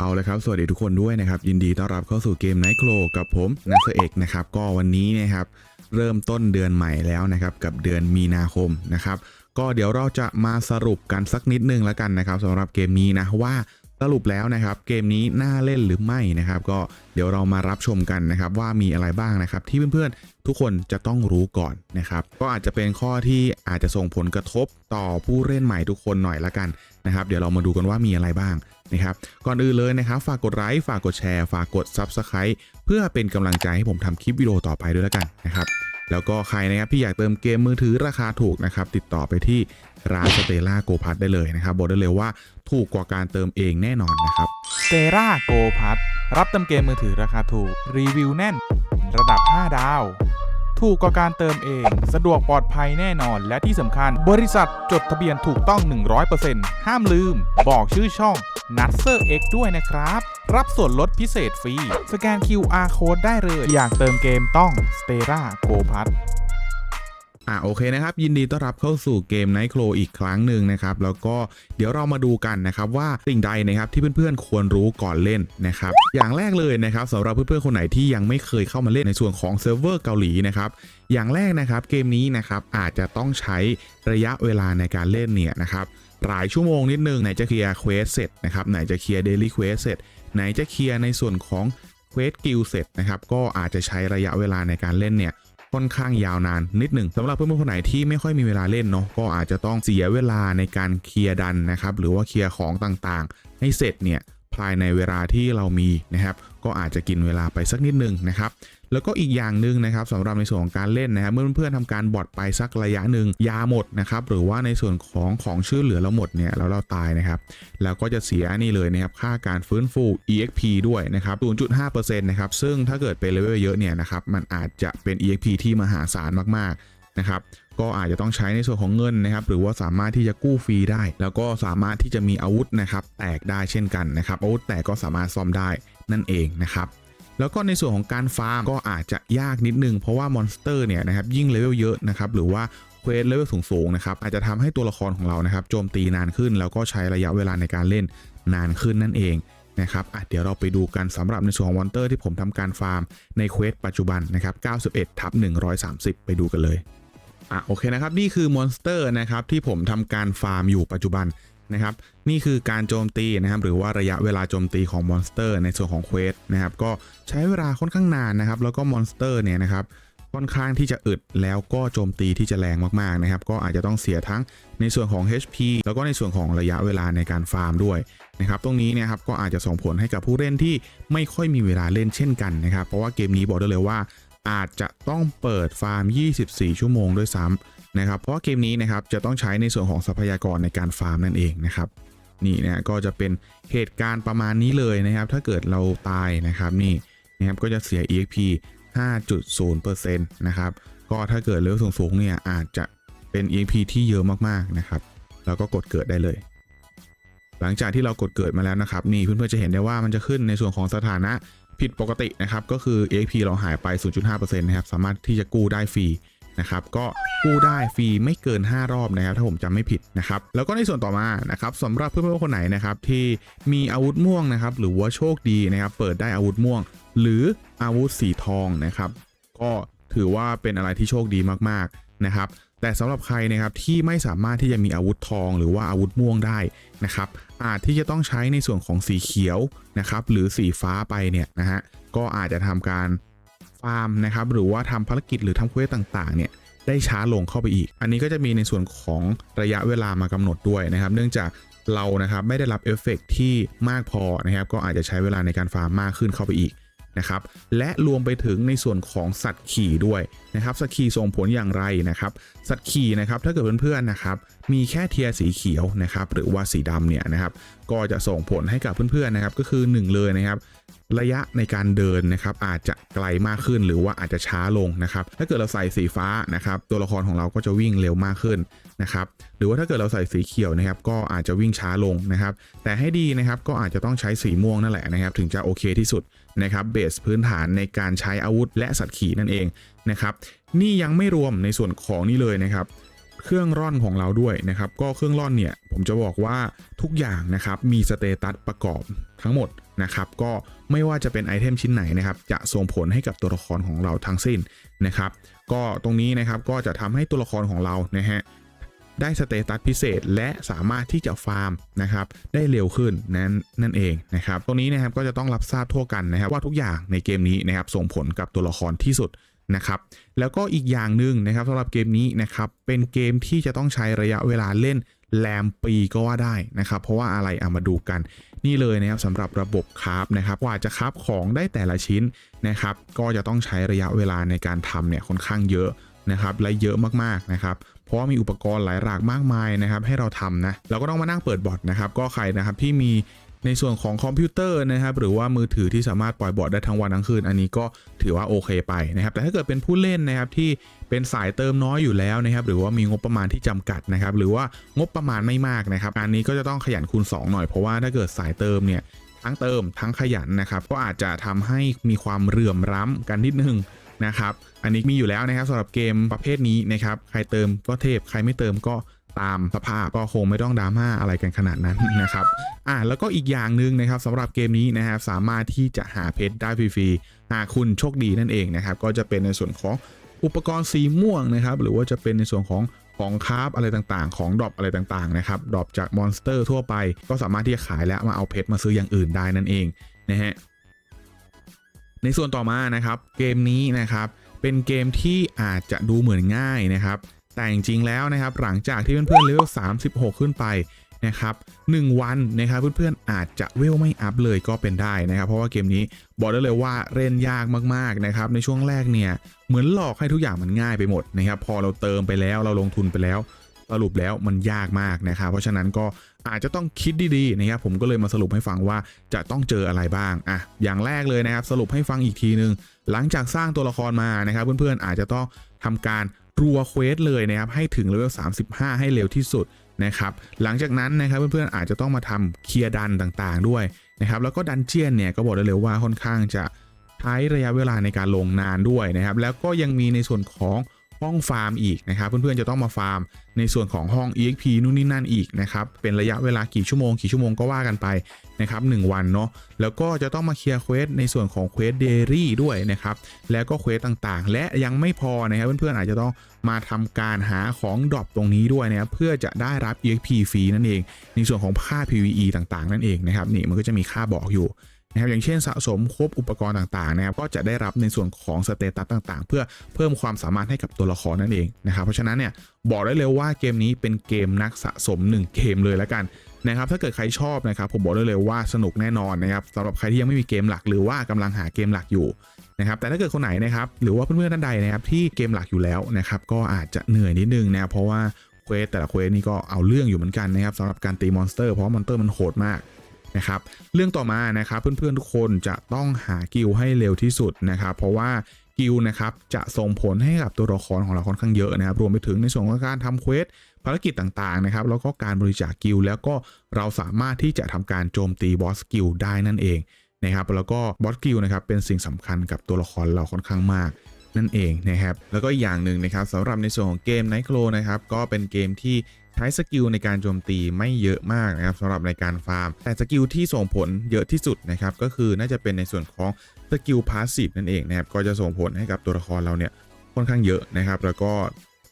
เอาเลยครับ สวัสดีทุกคนด้วยนะครับ ยินดีต้อนรับเข้าสู่เกม Night Crow กับผมนัสเอกนะครับ ก็วันนี้นะครับ เริ่มต้นเดือนใหม่แล้วนะครับ กับเดือนมีนาคมนะครับ ก็เดี๋ยวเราจะมาสรุปกันสักนิดนึงแล้วกันนะครับสำหรับเกมนี้นะว่าสรุปแล้วนะครับ เกมนี้น่าเล่นหรือไม่นะครับ ก็เดี๋ยวเรามารับชมกันนะครับว่ามีอะไรบ้างนะครับ ที่เพื่อนๆทุกคนจะต้องรู้ก่อนนะครับ ก็อาจจะเป็นข้อที่อาจจะส่งผลกระทบต่อผู้เล่นใหม่ทุกคนหน่อยละกันนะครับ เดี๋ยวเรามาดูกันว่ามีอะไรบ้าง นะครับ ก่อนอื่นเลยนะครับ ฝากกดไลค์ฝากกดแชร์ฝากกด Subscribe เพื่อเป็นกำลังใจให้ผมทำคลิปวิดีโอต่อไปด้วยและกันนะครับแล้วก็ใครนะครับที่อยากเติมเกมมือถือราคาถูกนะครับติดต่อไปที่ร้านสเตล่าโกพัทได้เลยนะครับบอกได้เลยว่าถูกกว่าการเติมเองแน่นอนนะครับสเตราโกพัทรับเติมเกมมือถือราคาถูกรีวิวแน่น ระดับ 5 ดาว ถูกกว่าการเติมเอง สะดวกปลอดภัยแน่นอน และที่สำคัญ บริษัทจดทะเบียนถูกต้อง 100%ห้ามลืม บอกชื่อช่อง n u t s e r X ด้วยนะครับ รับส่วนลดพิเศษฟรี สแกน QR Code ได้เลย อยากเติมเกมต้อง s t e r a Go p a t อะโอเคนะครับ ยินดีต้อนรับเข้าสู่เกม Night Crow อีกครั้งหนึ่งนะครับ แล้วก็เดี๋ยวเรามาดูกันนะครับว่าสิ่งใดนะครับที่เพื่อนๆควรรู้ก่อนเล่นนะครับ อย่างแรกเลยนะครับสำหรับเพื่อนๆคนไหนที่ยังไม่เคยเข้ามาเล่นในส่วนของเซิร์ฟเวอร์เกาหลีนะครับอย่างแรกนะครับเกมนี้นะครับอาจจะต้องใช้ระยะเวลาในการเล่นเนี่ยนะครับหลายชั่วโมงนิดนึงไหนจะเคลียร์เควสเสร็จนะครับไหนจะเคลียร์เดลี่เควสเสร็จไหนจะเคลียร์ในส่วนของเควสกิลเสร็จนะครับก็อาจจะใช้ระยะเวลาในการเล่นเนี่ย ค่อนข้างยาวนานนิดหนึ่งสำหรับเพื่อนๆคนไหนที่ไม่ค่อยมีเวลาเล่นเนาะก็อาจจะต้องเสียเวลาในการเคลียร์ดันนะครับหรือว่าเคลียร์ของต่างๆ ให้เสร็จเนี่ยภายในเวลาที่เรามีนะครับก็อาจจะกินเวลาไปสักนิดหนึงนะครับ แล้วก็อีกอย่างหนึ่งนะครับสำหรับในส่วนของการเล่นนะครับเมื่อเพื่อนๆทำการบอดไปสักระยะหนึ่งยาหมดนะครับหรือว่าในส่วนของของชื่อเหลือเราหมดเนี่ยแล้วเราตายนะครับแล้วก็จะเสียนี่เลยนะครับค่าการฟื้นฟู EXP ด้วยนะครับ0.5%นะครับซึ่งถ้าเกิดเป็นเลเวลเยอะเนี่ยนะครับมันอาจจะเป็น EXP ที่มหาศาลมากๆนะครับก็อาจจะต้องใช้ในส่วนของเงินนะครับ หรือว่าสามารถที่จะกู้ฟรีได้ แล้วก็สามารถที่จะมีอาวุธนะครับ แตกได้เช่นกันนะครับอาวุธแตกก็สามารถซ่อมได้นั่นเองนะครับ แล้วก็ในส่วนของการฟาร์มก็อาจจะยากนิดนึง เพราะว่ามอนสเตอร์เนี่ยนะครับยิ่งเลเวลเยอะนะครับหรือว่าเควสเลเวลสูงๆนะครับอาจจะทำให้ตัวละครของเรานะครับโจมตีนานขึ้น แล้วก็ใช้ระยะเวลาในการเล่นนานขึ้นนั่นเองนะครับอะเดี๋ยวเราไปดูกันสำหรับในส่วนของมอนเตอร์ที่ผมทำการฟาร์มในเควสปัจจุบันนะครับ91ทับ130 ไปดูกันเลยอะโอเคนะครับนี่คือมอนสเตอร์นะครับที่ผมทำการฟาร์มอยู่ปัจจุบัน นะครับนี่คือการโจมตีนะครับหรือว่าระยะเวลาโจมตีของมอนสเตอร์ในส่วนของเควสนะครับก็ใช้เวลาค่อนข้างนานนะครับ แล้วก็มอนสเตอร์เนี่ยนะครับค่อนข้างที่จะอึดแล้วก็โจมตีที่จะแรงมากๆนะครับ ก็อาจจะต้องเสียทั้งในส่วนของ HP แล้วก็ในส่วนของระยะเวลาในการฟาร์มด้วยนะครับ ตรงนี้เนี่ยครับก็อาจจะส่งผลให้กับผู้เล่นที่ไม่ค่อยมีเวลาเล่นเช่นกันนะครับ เพราะว่าเกมนี้บอกได้เลยว่า อาจจะต้องเปิดฟาร์ม 24 ชั่วโมงด้วยซ้ำ นะครับเพราะเกมนี้นะครับจะต้องใช้ในส่วนของทรัพยากรในการฟาร์มนั่นเองนะครับนี่นะก็จะเป็นเหตุการณ์ประมาณนี้เลยนะครับ ถ้าเกิดเราตายนะครับนี่นะครับก็จะเสีย EXP 5.0%นะครับก็ถ้าเกิดเลเวลสูงๆเนี่ยอาจจะเป็น EXP ที่เยอะมากๆนะครับแล้วก็กดเกิดได้เลย หลังจากที่เรากดเกิดมาแล้วนะครับนี่เพื่อนๆจะเห็นได้ว่ามันจะขึ้นในส่วนของสถานะผิดปกตินะครับก็คือ EXP เราหายไป 0.5%นะครับสามารถที่จะกู้ได้ฟรี นะครับก็กู้ได้ฟรีไม่เกิน 5 รอบนะครับถ้าผมจำไม่ผิดนะครับแล้วก็ในส่วนต่อมานะครับสำหรับเพื่อนๆคนไหนนะครับที่มีอาวุธม่วงนะครับหรือว่าโชคดีนะครับเปิดได้อาวุธม่วง หรืออาวุธสีทองนะครับก็ถือว่าเป็นอะไรที่โชคดีมากๆนะครับแต่สำหรับใครนะครับที่ไม่สามารถที่จะมีอาวุธทองหรือว่าอาวุธม่วงได้นะครับอาจที่จะต้องใช้ในส่วนของสีเขียวนะครับหรือสีฟ้าไปเนี่ยนะฮะก็อาจจะทำการ ฟาร์มนะครับหรือว่าทำภารกิจหรือทำเควสต่างๆเนี่ยได้ช้าลงเข้าไปอีก อันนี้ก็จะมีในส่วนของระยะเวลามากำหนดด้วยนะครับ เนื่องจากเรานะครับไม่ได้รับเอฟเฟกต์ที่มากพอนะครับ ก็อาจจะใช้เวลาในการฟาร์มมากขึ้นเข้าไปอีกนะครับ และรวมไปถึงในส่วนของสัตว์ขี่ด้วยนะครับ สัตว์ขี่ส่งผลอย่างไรนะครับ สัตว์ขี่นะครับถ้าเกิดเพื่อนๆนะครับ มีแค่เทียร์สีเขียวนะครับ หรือว่าสีดำเนี่ยนะครับ ก็จะส่งผลให้กับเพื่อนๆนะครับ ก็คือหนึ่งเลยนะครับ ระยะในการเดินนะครับ อาจจะไกลมากขึ้นหรือว่าอาจจะช้าลงนะครับ ถ้าเกิดเราใส่สีฟ้านะครับ ตัวละครของเราก็จะวิ่งเร็วมากขึ้นนะครับ หรือว่าถ้าเกิดเราใส่สีเขียวนะครับ ก็อาจจะวิ่งช้าลงนะครับ แต่ให้ดีนะครับก็อาจจะต้องใช้สีม่วงนั่นแหละนะครับ ถึงจะโอเคที่สุดนะครับเบสพื้นฐานในการใช้อาวุธและสัตว์ขี่นั่นเองนะครับ นี่ยังไม่รวมในส่วนของนี่เลยนะครับ เครื่องร่อนของเราด้วยนะครับก็เครื่องร่อนเนี่ยผมจะบอกว่าทุกอย่างนะครับมีสเตตัสประกอบทั้งหมดนะครับก็ไม่ว่าจะเป็นไอเทมชิ้นไหนนะครับจะส่งผลให้กับตัวละครของเราทั้งสิ้นนะครับก็ตรงนี้นะครับก็จะทำให้ตัวละครของเรานะฮะได้สเตตัสพิเศษและสามารถที่จะฟาร์มนะครับได้เร็วขึ้นนั่นนั่นเองนะครับตรงนี้นะครับก็จะต้องรับทราบทั่วกันนะครับว่าทุกอย่างในเกมนี้นะครับส่งผลกับตัวละครที่สุด นะครับ แล้วก็อีกอย่างหนึ่งนะครับสำหรับเกมนี้นะครับ เป็นเกมที่จะต้องใช้ระยะเวลาเล่นแรมปีก็ว่าได้นะครับ เพราะว่าอะไรเอามาดูกัน นี่เลยนะครับสำหรับระบบคราฟนะครับกว่าจะคราฟของได้แต่ละชิ้นนะครับ ก็จะต้องใช้ระยะเวลาในการทำเนี่ยค่อนข้างเยอะนะครับและเยอะมากๆนะครับเพราะว่ามีอุปกรณ์หลายหลากมากมายนะครับให้เราทำนะเราก็ต้องมานั่งเปิดบอทนะครับก็ใครนะครับที่มี ในส่วนของคอมพิวเตอร์นะครับหรือว่ามือถือที่สามารถปล่อยบอทได้ทั้งวันทั้งคืน อันนี้ก็ถือว่าโอเคไปนะครับแต่ถ้าเกิดเป็นผู้เล่นนะครับที่เป็นสายเติมน้อยอยู่แล้วนะครับหรือว่ามีงบประมาณที่จำกัดนะครับหรือว่างบประมาณไม่มากนะครับอันนี้ก็จะต้องขยันคูณ 2 หน่อยเพราะว่าถ้าเกิดสายเติมเนี่ยทั้งเติมทั้งขยันนะครับก็อาจจะทำให้มีความเหลื่อมล้ำกันนิดนึงนะครับอันนี้มีอยู่แล้วนะครับสำหรับเกมประเภทนี้นะครับใครเติมก็เทพใครไม่เติมก็ ตามสภาพก็คงไม่ต้องดราม่าอะไรกันขนาดนั้นนะครับอ่าแล้วก็อีกอย่างหนึ่งนะครับสำหรับเกมนี้นะครับสามารถที่จะหาเพชรได้ฟรีๆหากคุณโชคดีนั่นเองนะครับก็จะเป็นในส่วนของอุปกรณ์สีม่วงนะครับหรือว่าจะเป็นในส่วนของของคราฟอะไรต่างๆ ของดรอปอะไรต่างๆนะครับดรอปจากมอนสเตอร์ทั่วไป ก็สามารถที่จะขายและมาเอาเพชรมาซื้ออย่างอื่นได้นั่นเองนะฮะในส่วนต่อมานะครับเกมนี้นะครับเป็นเกมที่อาจจะดูเหมือนง่ายนะครับ แต่จริงๆแล้วนะครับหลังจากที่เพื่อนๆเลเวล36 ขึ้นไปนะครับ1วันนะครับเพื่อนๆอาจจะเวลไม่อัพเลยก็เป็นได้นะครับ เพราะว่าเกมนี้บอกได้เลยว่าเล่นยากมากๆนะครับในช่วงแรกเนี่ยเหมือนหลอกให้ทุกอย่างมันง่ายไปหมดนะครับพอเราเติมไปแล้วเราลงทุนไปแล้วสรุปแล้วมันยากมากนะครับ เพราะฉะนั้นก็อาจจะต้องคิดดีๆนะครับผมก็เลยมาสรุปให้ฟังว่าจะต้องเจออะไรบ้างอะอย่างแรกเลยนะครับสรุปให้ฟังอีกทีนึง หลังจากสร้างตัวละครมานะครับ เพื่อนๆอาจจะต้องทำการ รัวเควสเลยนะครับให้ถึงเลเวล35 ให้เร็วที่สุดนะครับหลังจากนั้นนะครับเพื่อนๆอาจจะต้องมาทำเคลียร์ดันต่างๆด้วยนะครับแล้วก็ดันเจียนเนี่ยก็บอกได้เลยว่าค่อนข้างจะใช้ระยะเวลาในการลงนานด้วยนะครับแล้วก็ยังมีในส่วนของห้องฟาร์มอีกนะครับเพื่อนๆจะต้องมาฟาร์มในส่วนของห้อง EXP นู่นนี่นั่นอีกนะครับเป็นระยะเวลากี่ชั่วโมงกี่ชั่วโมงก็ว่ากันไป นะครับ1วันเนาะแล้วก็จะต้องมาเคลียร์เควสในส่วนของเควสเดรี่ด้วยนะครับแล้วก็เควสต่างๆ และยังไม่พอนะครับเพื่อนๆอาจจะต้องมาทำการหาของดรอปตรงนี้ด้วยนะครับเพื่อจะได้รับ EXP ฟรีนั่นเอง ในส่วนของค่า PVE ต่างๆ นั่นเองนะครับนี่มันก็จะมีค่าบอกอยู่นะครับอย่างเช่นสะสมครบอุปกรณ์ต่างๆนะครับก็จะได้รับในส่วนของสเตตัสต่างๆ เพื่อเพิ่มความสามารถให้กับตัวละครนั่นเองนะครับเพราะฉะนั้นเนี่ยบอกได้เลยว่าเกมนี้เป็นเกมนักสะสม 1 เกมเลยแล้วกัน นะครับถ้าเกิดใครชอบนะครับผมบอกได้เลยว่าสนุกแน่นอนนะครับสำหรับใครที่ยังไม่มีเกมหลักหรือว่ากำลังหาเกมหลักอยู่นะครับแต่ถ้าเกิดคนไหนนะครับหรือว่าเพื่อนๆท่านใดนะครับที่เกมหลักอยู่แล้วนะครับก็อาจจะเหนื่อยนิดนึงนะเพราะว่าเควสแต่ละเควสนี่ก็เอาเรื่องอยู่เหมือนกันนะครับสำหรับการตีมอนสเตอร์เพราะมอนสเตอร์มันโหดมากนะครับเรื่องต่อมานะครับเพื่อนๆทุกคนจะต้องหากิลให้เร็วที่สุดนะครับเพราะว่า กิลนะครับจะส่งผลให้กับตัวละครของเราค่อนข้างเยอะนะครับ รวมไปถึงในส่วนของการทำเควสภารกิจต่างๆนะครับ แล้วก็การบริจาคกิลแล้วก็เราสามารถที่จะทำการโจมตีบอสกิลได้นั่นเองนะครับแล้วก็บอสกิลนะครับเป็นสิ่งสำคัญกับตัวละครเราค่อนข้างมาก นั่นเองนะครับ แล้วก็อย่างหนึ่งนะครับสำหรับในส่วนของเกมไนโครนะครับ ก็เป็นเกมที่ใช้สกิลในการโจมตีไม่เยอะมากนะครับสำหรับในการฟาร์ม แต่สกิลที่ส่งผลเยอะที่สุดนะครับ ก็คือน่าจะเป็นในส่วนของสกิลพาสซีฟนั่นเองนะครับ ก็จะส่งผลให้กับตัวละครเราเนี่ยค่อนข้างเยอะนะครับ แล้วก็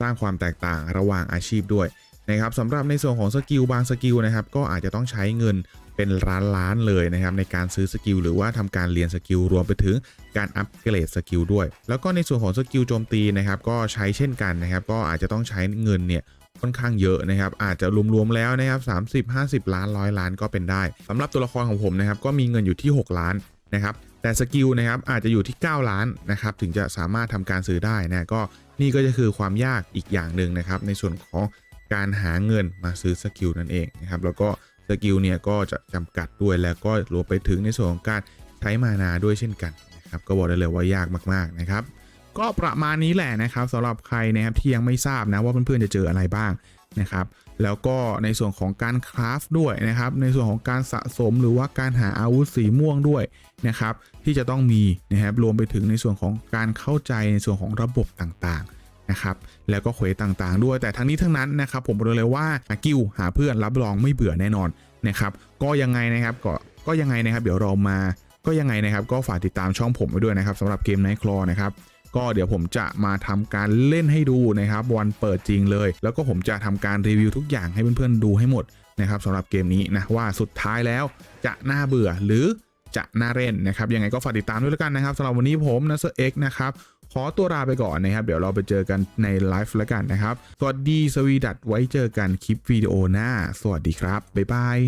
สร้างความแตกต่างระหว่างอาชีพด้วย นะครับสำหรับในส่วนของสกิลบางสกิลนะครับก็อาจจะต้องใช้เงินเป็นล้านล้านเลยนะครับในการซื้อสกิลหรือว่าทำการเรียนสกิลรวมไปถึงการอัปเกรดสกิลด้วย แล้วก็ในส่วนของสกิลโจมตีนะครับก็ใช้เช่นกันนะครับก็อาจจะต้องใช้เงินเนี่ยค่อนข้างเยอะนะครับ อาจจะรวมๆแล้วนะครับ 30 50 ล้านร้อยล้านก็เป็นได้สำหรับตัวละครของผมนะครับก็มีเงินอยู่ที่ 6 ล้านนะครับแต่สกิลนะครับอาจจะอยู่ที่ 9 ล้านนะครับถึงจะสามารถทำการซื้อได้นะก็นี่ก็จะคือความยากอีกอย่างหนึ่งนะครับในส่วนของ การหาเงินมาซื้อสกิลนั่นเองนะครับแล้วก็สกิลเนี่ยก็จะจำกัดด้วยแล้วก็รวมไปถึงในส่วนของการใช้มานาด้วยเช่นกันนะครับก็บอกได้เลยว่ายากมากๆนะครับก็ประมาณนี้แหละนะครับสำหรับใครนะครับที่ยังไม่ทราบนะว่าเพื่อนๆจะเจออะไรบ้างนะครับแล้วก็ในส่วนของการคราฟด้วยนะครับในส่วนของการสะสมหรือว่าการหาอาวุธสีม่วงด้วยนะครับที่จะต้องมีนะครับรวมไปถึงในส่วนของการเข้าใจในส่วนของระบบต่างๆ นะครับแล้วก็เควสต่างๆ ด้วยแต่ทั้งนี้ทั้งนั้นนะครับผมบอกเลยว่ากิลหาเพื่อนรับรองไม่เบื่อแน่นอนนะครับก็ยังไงนะครับก็ก็ยังไงนะครับ เดี๋ยวเรามาก็ยังไงนะครับ ก็ฝากติดตามช่องผมไว้ด้วยนะครับสำหรับเกม Nightclaw นะครับก็เดี๋ยวผมจะมาทำการเล่นให้ดูนะครับวันเปิดจริงเลย แล้วก็ผมจะทำการรีวิวทุกอย่างให้เพื่อนๆดูให้หมดนะครับสำหรับเกมนี้นะว่าสุดท้ายแล้วจะน่าเบื่อหรือจะน่าเล่นนะครับยังไงก็ฝากติดตามด้วยแล้วกันนะครับสำหรับวันนี้ผมนะเซอร์เอ็กนะครับ อตัวลาไปก่อนนะครับ เดี๋ยวเราไปเจอกันในไลฟ์แล้วกันนะครับ สวัสดีสวีดัตไว้เจอกันคลิปวิดีโอหน้า สวัสดีครับ บ๊ายบาย